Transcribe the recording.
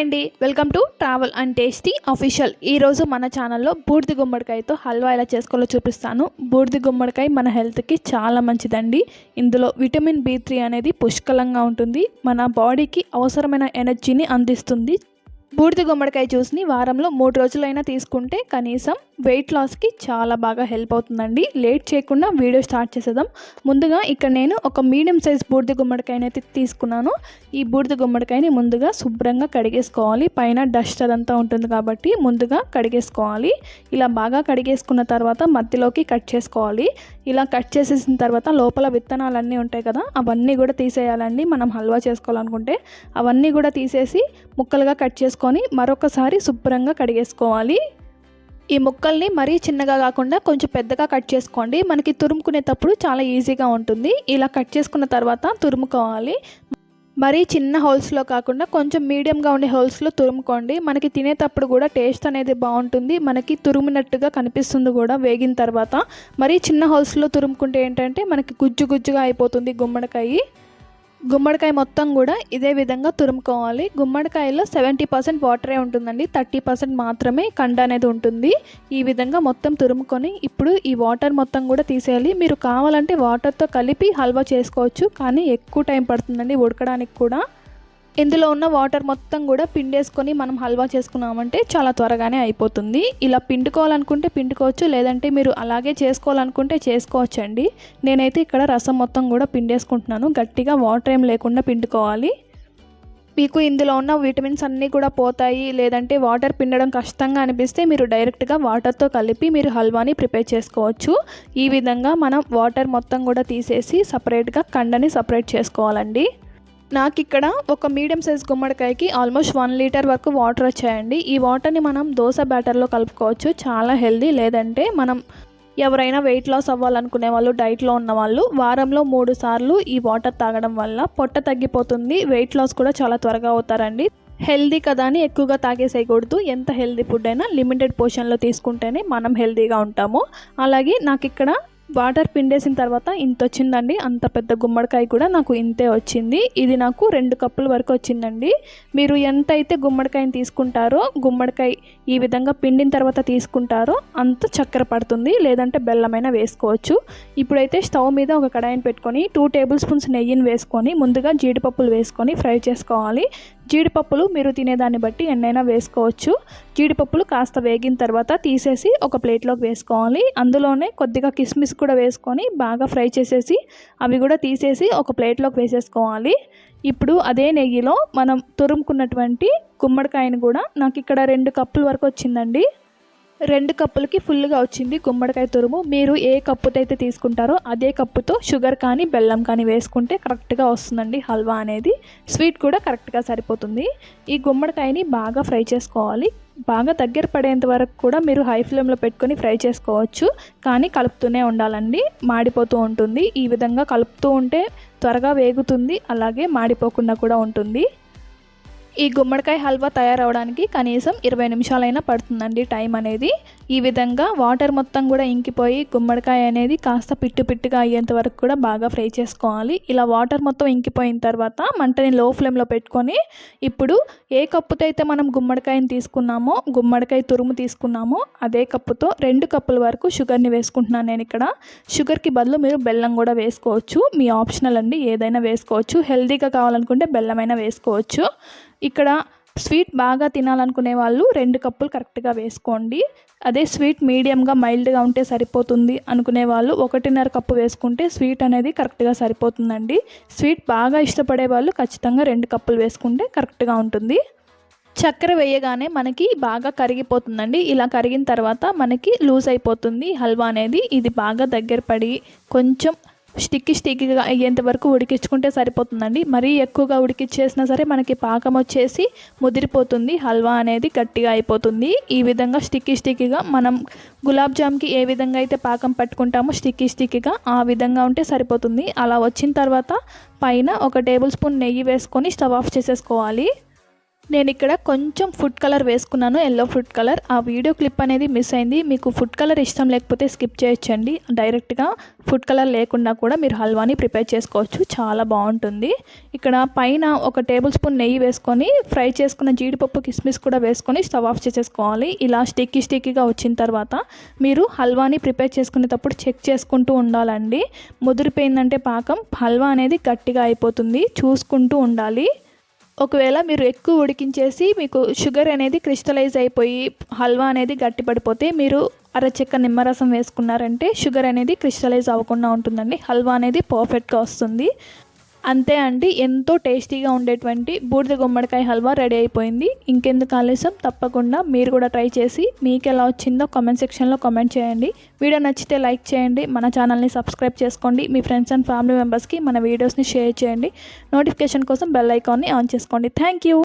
Hi అండి welcome to travel and tasty official ఈరోజు మన ఛానల్లో బూడిది గుమ్మడికాయతో హల్వా ఎలా చేసుకోవాలో చూపిస్తాను. బూడిది గుమ్మడికాయ మన హెల్త్కి చాలా మంచిదండి. ఇందులో విటమిన్ బి త్రీ అనేది పుష్కలంగా ఉంటుంది. మన బాడీకి అవసరమైన ఎనర్జీని అందిస్తుంది. బూడిద గుమ్మడికాయ జ్యూస్ని వారంలో మూడు రోజులైనా తీసుకుంటే కనీసం వెయిట్ లాస్కి చాలా బాగా హెల్ప్ అవుతుందండి. లేట్ చేయకుండా వీడియో స్టార్ట్ చేసేద్దాం. ముందుగా ఇక్కడ నేను ఒక మీడియం సైజ్ బూడిద గుమ్మడికాయని అయితే తీసుకున్నాను. ఈ బూడిద గుమ్మడికాయని ముందుగా శుభ్రంగా కడిగేసుకోవాలి. పైన డస్ట్ అదంతా ఉంటుంది కాబట్టి ముందుగా కడిగేసుకోవాలి. ఇలా బాగా కడిగేసుకున్న తర్వాత మధ్యలోకి కట్ చేసుకోవాలి. ఇలా కట్ చేసేసిన తర్వాత లోపల విత్తనాలన్నీ ఉంటాయి కదా అవన్నీ కూడా తీసేయాలండి. మనం హల్వా చేసుకోవాలనుకుంటే అవన్నీ కూడా తీసేసి ముక్కలుగా కట్ తీసుకొని మరొకసారి శుభ్రంగా కడిగేసుకోవాలి. ఈ ముక్కల్ని మరీ చిన్నగా కాకుండా కొంచెం పెద్దగా కట్ చేసుకోండి. మనకి తురుముకునేటప్పుడు చాలా ఈజీగా ఉంటుంది. ఇలా కట్ చేసుకున్న తర్వాత తురుముకోవాలి. మరీ చిన్న హోల్స్లో కాకుండా కొంచెం మీడియంగా ఉండే హోల్స్లో తురుముకోండి. మనకి తినేటప్పుడు కూడా టేస్ట్ అనేది బాగుంటుంది. మనకి తురుమునట్టుగా కనిపిస్తుంది కూడా వేగిన తర్వాత. మరీ చిన్న హోల్స్లో తురుముకుంటే ఏంటంటే మనకి గుజ్జు గుజ్జుగా అయిపోతుంది గుమ్మడికాయ. గుమ్మడికాయ మొత్తం కూడా ఇదే విధంగా తురుముకోవాలి. గుమ్మడికాయలో సెవెంటీ పర్సెంట్ వాటరే ఉంటుందండి. థర్టీ పర్సెంట్ మాత్రమే కండ అనేది ఉంటుంది. ఈ విధంగా మొత్తం తురుముకొని ఇప్పుడు ఈ వాటర్ మొత్తం కూడా తీసేయాలి. మీరు కావాలంటే వాటర్తో కలిపి హల్వా చేసుకోవచ్చు. కానీ ఎక్కువ టైం పడుతుందండి ఉడకడానికి కూడా. ఇందులో ఉన్న వాటర్ మొత్తం కూడా పిండేసుకొని మనం హల్వా చేసుకున్నామంటే చాలా త్వరగానే అయిపోతుంది. ఇలా పిండుకోవాలనుకుంటే పిండుకోవచ్చు లేదంటే మీరు అలాగే చేసుకోవాలనుకుంటే చేసుకోవచ్చండి. నేనైతే ఇక్కడ రసం మొత్తం కూడా పిండేసుకుంటున్నాను. గట్టిగా వాటర్ ఏం లేకుండా పిండుకోవాలి. మీకు ఇందులో ఉన్న విటమిన్స్ అన్నీ కూడా పోతాయి. లేదంటే వాటర్ పిండడం కష్టంగా అనిపిస్తే మీరు డైరెక్ట్గా వాటర్తో కలిపి మీరు హల్వాని ప్రిపేర్ చేసుకోవచ్చు. ఈ విధంగా మనం వాటర్ మొత్తం కూడా తీసేసి సపరేట్గా కండని సపరేట్ చేసుకోవాలండి. నాకు ఇక్కడ ఒక మీడియం సైజ్ గుమ్మడికాయకి ఆల్మోస్ట్ వన్ లీటర్ వరకు వాటర్ వచ్చాయండి. ఈ వాటర్ని మనం దోశ బ్యాటర్లో కలుపుకోవచ్చు. చాలా హెల్దీ లేదంటే మనం ఎవరైనా వెయిట్ లాస్ అవ్వాలనుకునే వాళ్ళు డైట్లో ఉన్న వాళ్ళు వారంలో మూడు సార్లు ఈ వాటర్ తాగడం వల్ల పొట్ట తగ్గిపోతుంది వెయిట్ లాస్ కూడా చాలా త్వరగా అవుతారండి. హెల్దీ కదా అని ఎక్కువగా తాగేసేయకూడదు. ఎంత హెల్దీ ఫుడ్ అయినా లిమిటెడ్ పోర్షన్లో తీసుకుంటేనే మనం హెల్దీగా ఉంటాము. అలాగే నాకు ఇక్కడ వాటర్ పిండేసిన తర్వాత ఇంత వచ్చిందండి. అంత పెద్ద గుమ్మడికాయ కూడా నాకు ఇంతే వచ్చింది. ఇది నాకు రెండు కప్పుల వరకు వచ్చిందండి. మీరు ఎంత అయితే గుమ్మడికాయని తీసుకుంటారో గుమ్మడికాయ ఈ విధంగా పిండిన తర్వాత తీసుకుంటారో అంత చక్కెర పడుతుంది. లేదంటే బెల్లమైనా వేసుకోవచ్చు. ఇప్పుడైతే స్టవ్ మీద ఒక కడాయిని పెట్టుకొని టూ టేబుల్ స్పూన్స్ నెయ్యిని వేసుకొని ముందుగా జీడిపప్పులు వేసుకొని ఫ్రై చేసుకోవాలి. జీడిపప్పులు మీరు తినేదాన్ని బట్టి ఎన్నైనా వేసుకోవచ్చు. జీడిపప్పులు కాస్త వేగిన తర్వాత తీసేసి ఒక ప్లేట్లోకి వేసుకోవాలి. అందులోనే కొద్దిగా కిస్మిస్ కూడా వేసుకొని బాగా ఫ్రై చేసేసి అవి కూడా తీసేసి ఒక ప్లేట్లోకి వేసేసుకోవాలి. ఇప్పుడు అదే నెయ్యిలో మనం తురుముకున్నటువంటి గుమ్మడికాయని కూడా నాకు ఇక్కడ రెండు కప్పుల వరకు వచ్చిందండి. రెండు కప్పులకి ఫుల్గా వచ్చింది గుమ్మడికాయ తురుము. మీరు ఏ కప్పుతో అయితే తీసుకుంటారో అదే కప్పుతో షుగర్ కానీ బెల్లం కానీ వేసుకుంటే కరెక్ట్గా వస్తుందండి హల్వా అనేది. స్వీట్ కూడా కరెక్ట్గా సరిపోతుంది. ఈ గుమ్మడికాయని బాగా ఫ్రై చేసుకోవాలి. బాగా దగ్గర పడేంత వరకు కూడా మీరు హై ఫ్లేమ్లో పెట్టుకొని ఫ్రై చేసుకోవచ్చు. కానీ కలుపుతూనే ఉండాలండి. మాడిపోతూ ఉంటుంది. ఈ విధంగా కలుపుతూ ఉంటే త్వరగా వేగుతుంది. అలాగే మాడిపోకుండా కూడా ఉంటుంది. ఈ గుమ్మడికాయ హల్వా తయారవడానికి కనీసం ఇరవై నిమిషాలైనా పడుతుందండి టైం అనేది. ఈ విధంగా వాటర్ మొత్తం కూడా ఇంకిపోయి గుమ్మడికాయ అనేది కాస్త పిట్టు పిట్టుగా అయ్యేంత వరకు కూడా బాగా ఫ్రై చేసుకోవాలి. ఇలా వాటర్ మొత్తం ఇంకిపోయిన తర్వాత మంటని లో ఫ్లేమ్లో పెట్టుకొని ఇప్పుడు ఏ కప్పుతో అయితే మనం గుమ్మడికాయని తీసుకున్నామో గుమ్మడికాయ తురుము తీసుకున్నామో అదే కప్పుతో రెండు కప్పుల వరకు షుగర్ని వేసుకుంటున్నాను నేను ఇక్కడ. షుగర్కి బదులు మీరు బెల్లం కూడా వేసుకోవచ్చు. మీ ఆప్షనల్ అండి ఏదైనా వేసుకోవచ్చు. హెల్తీగా కావాలనుకుంటే బెల్లమైనా వేసుకోవచ్చు. ఇక్కడ స్వీట్ బాగా తినాలనుకునే వాళ్ళు రెండు కప్పులు కరెక్ట్గా వేసుకోండి. అదే స్వీట్ మీడియంగా మైల్డ్గా ఉంటే సరిపోతుంది అనుకునే వాళ్ళు ఒకటిన్నర కప్పు వేసుకుంటే స్వీట్ అనేది కరెక్ట్గా సరిపోతుందండి. స్వీట్ బాగా ఇష్టపడే వాళ్ళు ఖచ్చితంగా రెండు కప్పులు వేసుకుంటే కరెక్ట్గా ఉంటుంది. చక్కెర వేయగానే మనకి బాగా కరిగిపోతుందండి. ఇలా కరిగిన తర్వాత మనకి లూజ్ అయిపోతుంది. హల్వా అనేది ఇది బాగా దగ్గర పడి కొంచెం స్టిక్కి స్టిక్గా అయ్యేంత వరకు ఉడికించుకుంటే సరిపోతుందండి. మరీ ఎక్కువగా ఉడికిచ్చేసినా సరే మనకి పాకం వచ్చేసి ముదిరిపోతుంది. హల్వా అనేది గట్టిగా అయిపోతుంది. ఈ విధంగా స్టిక్కీ స్టిక్కీగా మనం గులాబ్ జామ్కి ఏ విధంగా అయితే పాకం పట్టుకుంటామో స్టిక్కి స్టిక్గా ఆ విధంగా ఉంటే సరిపోతుంది. అలా వచ్చిన తర్వాత పైన ఒక టేబుల్ స్పూన్ నెయ్యి వేసుకొని స్టవ్ ఆఫ్ చేసేసుకోవాలి. నేను ఇక్కడ కొంచెం ఫుడ్ కలర్ వేసుకున్నాను ఎల్లో ఫుడ్ కలర్ ఆ వీడియో క్లిప్ అనేది మిస్ అయింది. మీకు ఫుడ్ కలర్ ఇష్టం లేకపోతే స్కిప్ చేయొచ్చండి. డైరెక్ట్గా ఫుడ్ కలర్ లేకుండా కూడా మీరు హల్వాని ప్రిపేర్ చేసుకోవచ్చు. చాలా బాగుంటుంది. ఇక్కడ పైన ఒక టేబుల్ స్పూన్ నెయ్యి వేసుకొని ఫ్రై చేసుకున్న జీడిపప్పు కిస్మిస్ కూడా వేసుకొని స్టవ్ ఆఫ్ చేసేసుకోవాలి. ఇలా స్టిక్కీ స్టిక్కీగా వచ్చిన తర్వాత మీరు హల్వాని ప్రిపేర్ చేసుకునేటప్పుడు చెక్ చేసుకుంటూ ఉండాలండి. ముదిరిపోయిందంటే పాకం. హల్వా అనేది గట్టిగా అయిపోతుంది. చూసుకుంటూ ఉండాలి. ఒకవేళ మీరు ఎక్కువ ఉడికించేసి మీకు షుగర్ అనేది క్రిస్టలైజ్ అయిపోయి హల్వా అనేది గట్టిపడిపోతే మీరు అరచెక్క నిమ్మరసం వేసుకున్నారంటే షుగర్ అనేది క్రిస్టలైజ్ అవ్వకుండా ఉంటుందండి. హల్వా అనేది పర్ఫెక్ట్గా వస్తుంది. అంతే అండి ఎంతో టేస్టీగా ఉండేటువంటి బూడిద గుమ్మడికాయ హల్వా రెడీ అయిపోయింది. ఇంకెందుకు ఆలస్యం? తప్పకుండా మీరు కూడా ట్రై చేసి మీకు ఎలా వచ్చిందో కామెంట్ సెక్షన్లో కామెంట్ చేయండి. వీడియో నచ్చితే లైక్ చేయండి మన ఛానల్ని సబ్స్క్రైబ్ చేసుకోండి మీ ఫ్రెండ్స్ అండ్ ఫ్యామిలీ మెంబర్స్కి మన వీడియోస్ని షేర్ చేయండి. నోటిఫికేషన్ కోసం బెల్ ఐకాన్ని ఆన్ చేసుకోండి. Thank you!